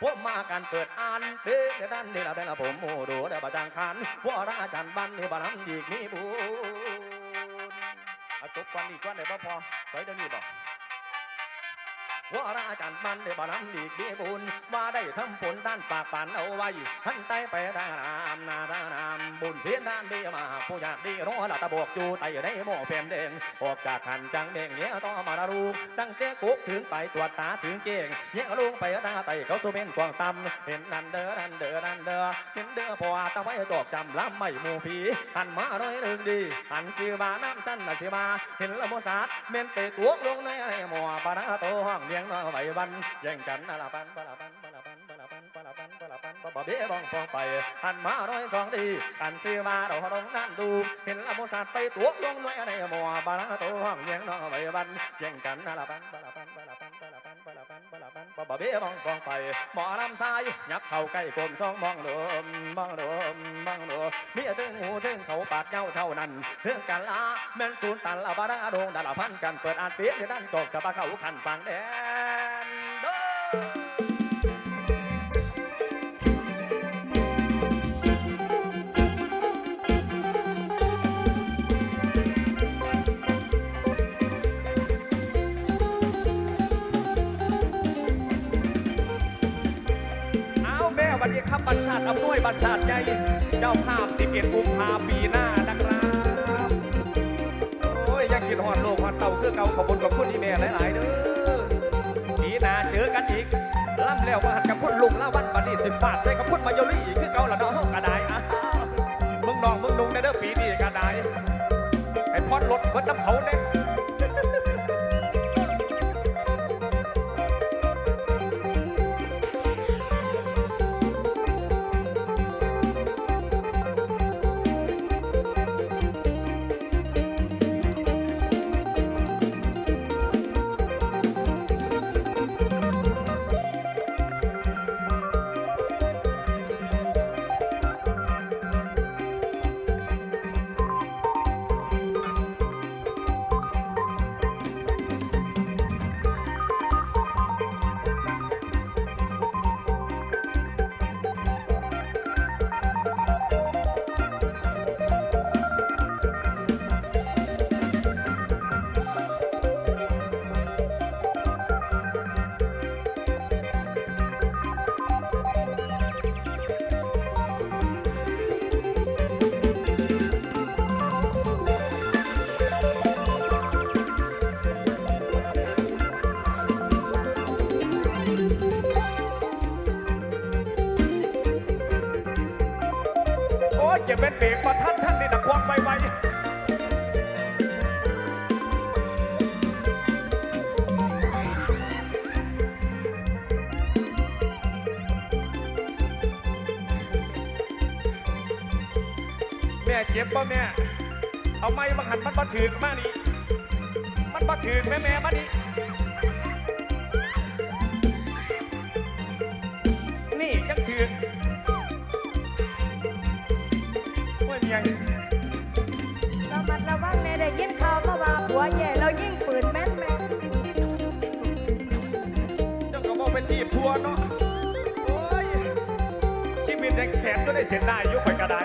พวกมากันเปิดอ่านเด้อดันนี่ละเป็นละผมโมดูเด้ประจังคันวาราจันบันนี่บารังอีกมีบุญเอาจบก่อนอีกก่อนได้บ่พอสวยเดี๋ยวนี้บ่ ว่าราจันมันได้บารมีดีบุญว่าได้ทำผลด้านปากปานเอาไว้ท่านใต้ไปดานามนาดานามบุญเสียนด้านดีมาผู้อยากดีรอละตะบกอยู่ไตได้หม้อเปมเด้งออกจากขันจังเด้งเนี้ยต่อมาดารูตั้งเจ๊กุกถึงไปตรวจตาถึงเก่งเนี้ยลุงไปตาไต่เขาสุเป็นกวางตำเห็นนันเด้อนันเด้อนันเด้อเห็นเด้อพอตะไว้จอกจำล้ำไม่หมูผีหันมาเลยหนึ่งดีหันสีบาน้ำสั้นน่ะสีบาเห็นละโมสาดเมนไปตัวลงในหม้อปานาโตห้องเลี้ยงนอไหวบันแย่งกันนาละปันปะลาปันปะลาปันบลาปันบลาปันบลาปันบ่บ่เบี้ยบ้องฟองไปหันมาร้อยสองดีหันสีมาเราลงนั่นดูเห็นละโมสัตไปตัวลงในหมอบาลาโตห้องเลียงนอไหวบันแย่งกันนาละปันบลาบันบลา ปะละปันปะบะเบี้ยบ้องฟองไปหมอลำทรายยักเข่าใกล้กลมสองมองโดมมองโดมมองโดมเมียถึงหูถึงเขาปาดเงาเท่านั้นเรื่องกันละแม่นศูนย์ตันละบาราโดงดาละพันกันเปิดอ่านเปียกในด้านตกกับปลาเขาขันฟังแดง ชาติใหญ่เจ้าภาพ 11กุมภาปีหน้านะครับ โอ้ยยังคิดหอนโลกหอนเต่าคือเก่าขอบคุณกับคุณที่แม่หลายๆเด้อปีหน้าเจอกันอีกล่ำแล้วมาหัดกับคุณลุงละวันบันนี้สิบบาทใส่กับคุณมายอลี่คือเก่าละเนาะกระ ม่เจ็บป่ะแม่ เอาไม้มาหันมันมาถือกมานี่ มันมาถือกแม่แม่มานี่นี่ยังถือกว่ายังเรามัดระวังในได้ยินข่าวมาว่าผัวแย่เรายิ่งปืนแม่นแม่นเจ้าก็บอกเป็นทีบทัวร์เนาะโอ้ยชีวิตแดงแขนก็ได้เสียได้อยุคไปกระได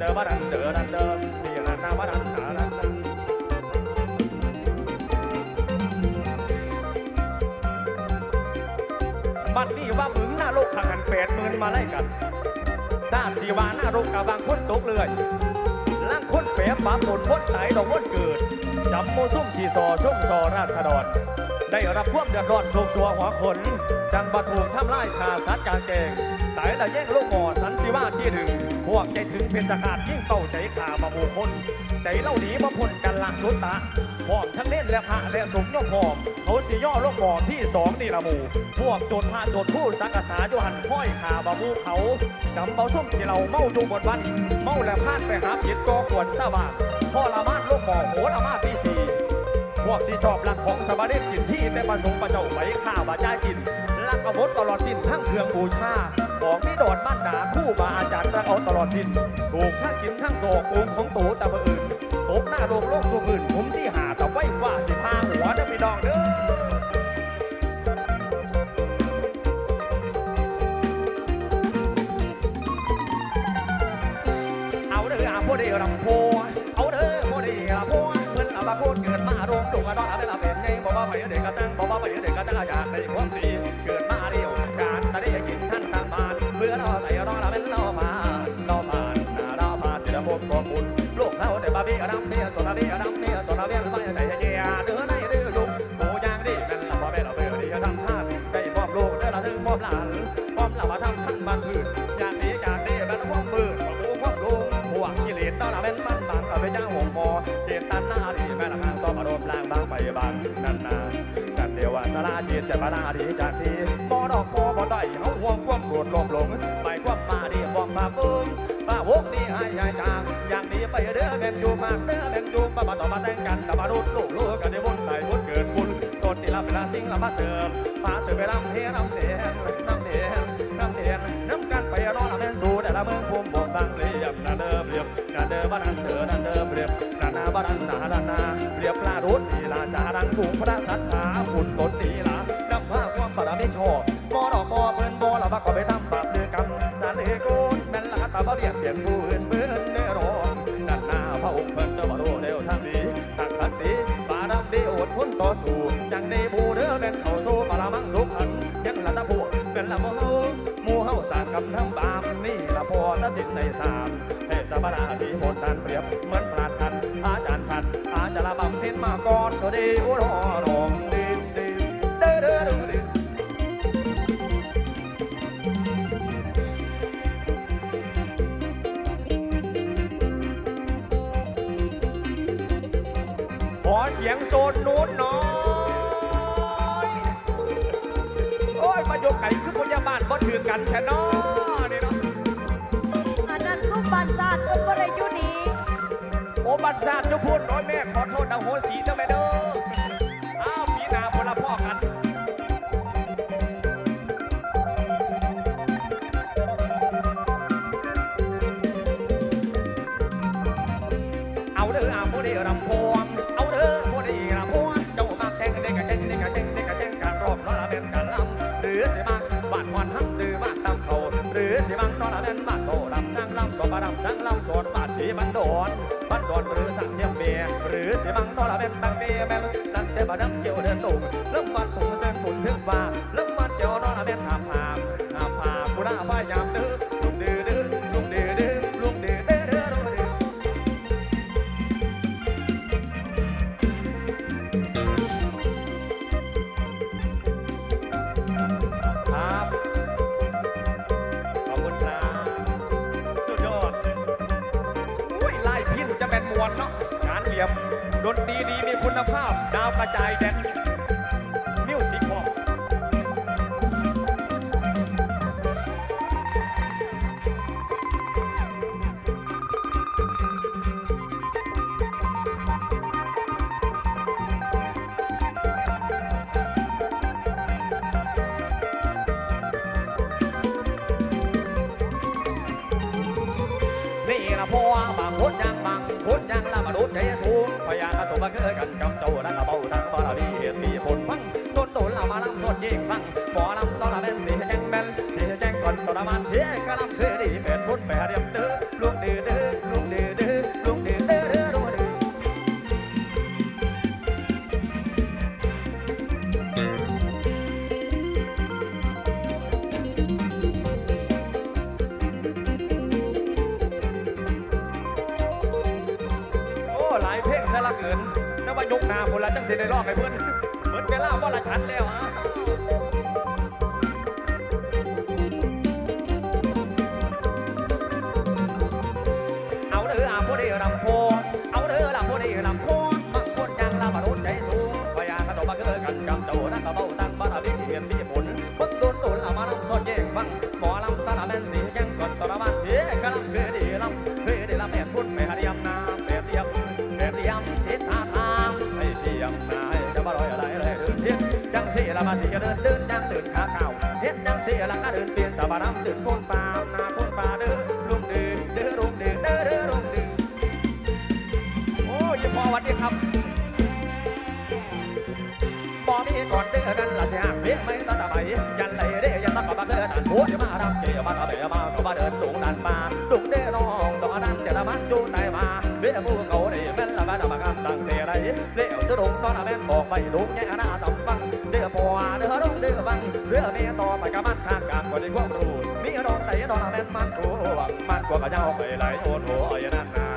เด้อบ้านเดอรันเด้อดีรันนาบานรันนารันรันบัดนี้ว่ามึงหน้าโลกขังกันแปดหมื่นมาไล่กันทราบสีวาหน้าโลกกับบางคนตกเลยล่างคนแปรบาปนพ้นตายดอกพ้นเกิดจำโมซุ่มชีซอซุ่มซอราษฎรได้รับความเดือดร้อนถูกสัวหัวขน จังบะถูกทำลายขาสัตว์กางแกงสายละแย่งโลกหมอสันติว่าที่หนึ่ง วกใจถึงเป็นจักาดยิ่งเต่าใจขาบะหมูคน ใจเล่าหนีมาพ้นกันหละสุดตาพร้อมทั้งเล่นและพระและสมยกพร้อม เขาสิย่อลกหมอที่สองนี่ละหมู่พวกโจรพาโจรผู้สังกษาโยหันห้อยขาบะหมูเขาจำเบาส้มที่เราเมาอยู่บนวัน เมาและพลาดไปหาผิดก็ควรทราบานพ่อละมาดลกหมอโหละมาดที่สี่พวกที่ชอบหลักของสมาเดกินที่แต่ประสงค์ประเจ้าไปข้าวบาจ้ากินลักกระบดตลอดสิ้นทั้งเครื่องบูชา อาตลอดสิ้นถูกทั้งกินทั้งโศกองค์ของตูตะบะอื่นตบหน้าโลกโลกสุมื่นผมที่หาแตะไว้ว่าสิพาหัวจะไปดองเด้อเอาเด้ออาพวกเดียวรำโพเอาเด้อพวกเดียวรำโพเพิ่นเอามาพูดเกิดมาโดนดุกระดอนอะไรละเป็นไงบอกว่าไปเด็กกระตั้งบอกว่าไปเด็กกระตั้งอยากได้ความดี จะมานาดีจากที่บ่ดอกคอบ่ได้เขาห่วงความโกรธลภหลงไปความมาดีบอกมาเบิ้งป้าวกนี่ให้ยายจางอย่างนี้ไปเด้อเป็นอยู่มากเด้อเป็นอยู่มามาต่อมาแต่งกันกับมาดูลูกลูกกันในบุญใส่บุญเกิดบุญต้นที่รับเวลาสิ่งละมาเสริมมาเสริมไปรำเทรำเทียนรำเทียนรำเทียนน้ำกันไปรอละแม่นสู่แต่ละเมืองภูมิบ่ฟังเรียบนาเดิมเรียบนาเดิมบ้านเดิมนาเดิมเรียบนานาบ้านนานานาเรียบปลารุดนีลาจารันกุงพระสัทธา ในสามเทศบาราดีโหดทันเปรียบเหมือนปราดทันอาจารย์ทันอาจารย์บำเพ็ญมาก่อนก็ดีอุรอรองดีดีเด้อเด้อเด้อเด้อขอเสียงโซนนู้นน่อยโอ้ย มายกไก่ขึ้นพยาบาลบ่ถือกันแค่นอนี่ โอ้บัตราดจะพูดน้อยแม่ขอโทษนะโหสีเจ้าแม่เด้ออ้าวพี่นาพลพ่อกันเอาเด้อเอาผู้ดีรำพวงเอาเด้อผู้ดีรำพวงเจ้ามาแข่งเด็กกะแข่งเด็กกะแข่งเด็กกะแข่งการรอบนอละเป็นการลำหรือสิมังบ้านหอนหักหรือบ้านตำเขาหรือสิมังนอละเป็นบ้านโตลำช่างลำสมบารำช่างลำสวนบ้านสีมันโดน บ้านหรือสั่งเทียมเบียหรือเสียบังตอละเป็นตังเบียแม่นตั้งแต่บ้านน้ำเกี่ยวเดินลง ดนตรีดีมีคุณภาพ ดาวกระจายแดนมิวสิกพอนี่ละพ่อบา ยิงพังหมอลำต้องละเป็นสีแจ้งแมนสีแจ้งก่อนตรมานเทียกะลำคือดีเป็นพุทธแปรเรียมเด้อลุงดื้อดื้อลุงดื้อดื้อลุงดื้อดื้อดื้อลุงดื้อโอ้หลายเพลงซะละเกินนึกว่ายกนาพนละจังสิได้รองให้เพื่อนเหมือนเวลาว่าละชันแล้ว บายน้ำตื่นพ้นฟ้านาพ้นฟ้าเด้อลุงตื่นเด้อลุงตื่นเด้อเด้อลุงตื่นโอ้ยพอวันนี้ครับบ่มีก่อนเดือกันละเสียเพียไม่ตัดใบยันไหลเด้ยันตักกับบักเดือดันหัวจะมาดำเกี่ยวมาตะเบี้ยมาก็มาเดินสูงดันมาดุงเด้น้องตอนนั้นจะละมันจูนไหนมาเบี้ยมูเขาได้แม่นละบ้านมากำตั้งเตะไรเลี้ยวสรุงตอนละแม่นบอกไปลุงแง่หน้าตำบังเดือปัวเดือลุงเดือบังเรือ ข้างกลางคนในควารู้มีดอนไหนดอนแม่นมันกูหวังมันกว่ากระเจ้าไปไหลโอนโอ้ยนั่นนา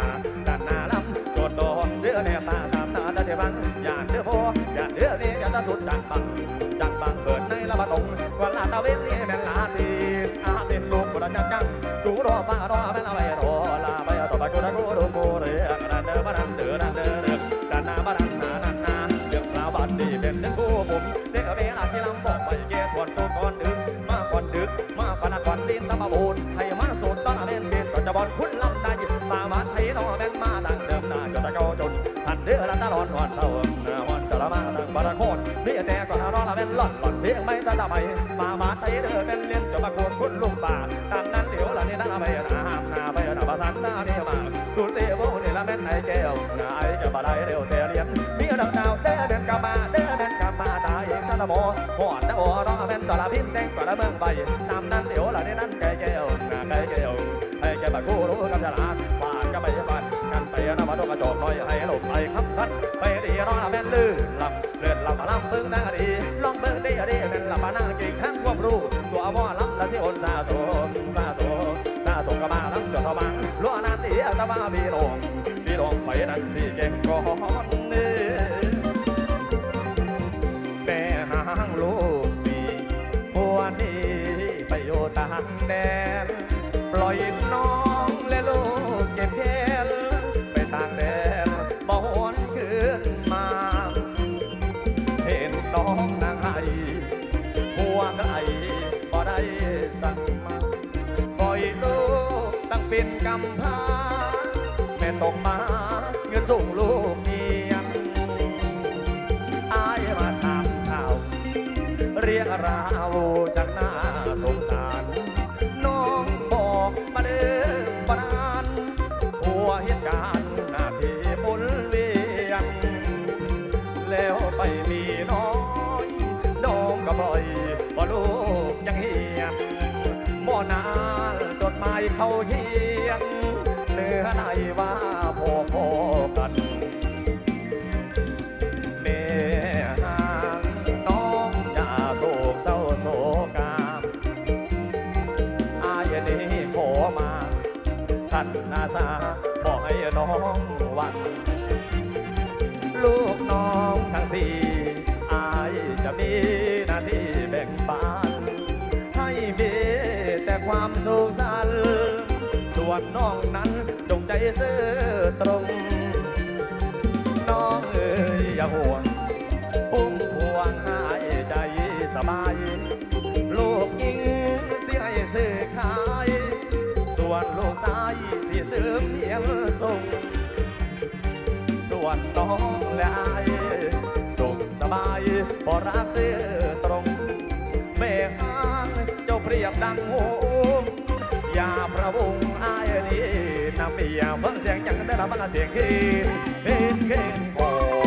แต่ก่อนหล่อนหล่อนเพียงไม่ตะดาไปมามาไทยเด้อเป็นเลี้ยนจะมาโกนคุณลุงป่าตามนั้นเหลียวละนี่นะไปนาหามนาไปนาภาษาหน้านี่มาสุดเลวนี่ละแม่นไอ้แก้วนายจะมาได้เร็วแต่เลี้ยนมีดังดาวเด้อเดินกลับมาเด้อเดินกลับมาตายกะตะโมหอดตะโอรอแม่นตอละพิมแดงกว่าละเมืองใบตามนั้นเหลียวละนี่นั่นไก่แก้วนาไก่แก้วให้แกมากู้รู้กับฉลาดว่าจะไม่บันกันไปนะมาดกกระจอกน้อยให้หลบไปครับท่านไปดีรอละแม่นลื่นลำเลื่อนลำมาลำเบิ่งหน้าดี ซาโซซาโซซาโซก็มาลำจนทบังล้วนันตีตะบ้าบีลงบีลงไปนั้นสิเก่งก่อน มมา เงินส่งลูกเมียนอายมาตามข่าว เรียกราวจากหน้าสงสาร น้องบอกมาเดินบานานหัวเหตุการณ์หน้าที่หมุนเวียนแล้วไปมีน้อยน้องก็ปล่อยบ่ลูกยังเฮียนบ่นานจดหมายเข้าเฮียเนื้อในว่า สีอายจะมีหน้าที่แบ่งปันให้มีแต่ความสุขสันต์ส่วนน้องนั้นจงใจซื่อตรง น้องเอ๋ยอย่าห่วงพุ่มพวงหายใจสบาย ลูกยิงเสิให้ซื้อขาย ส่วนลูกชายสิซื้อเพียงส่ง ส่วนน้องและอาย บายพอรักซื้อตรงแม่อ้างเจ้าเปรียบดังโหงอย่าประวงอายนี้นำเมียเพิ่งเสียงยังได้รับมันเสียงขึ้นขึ้นขึ้นโอ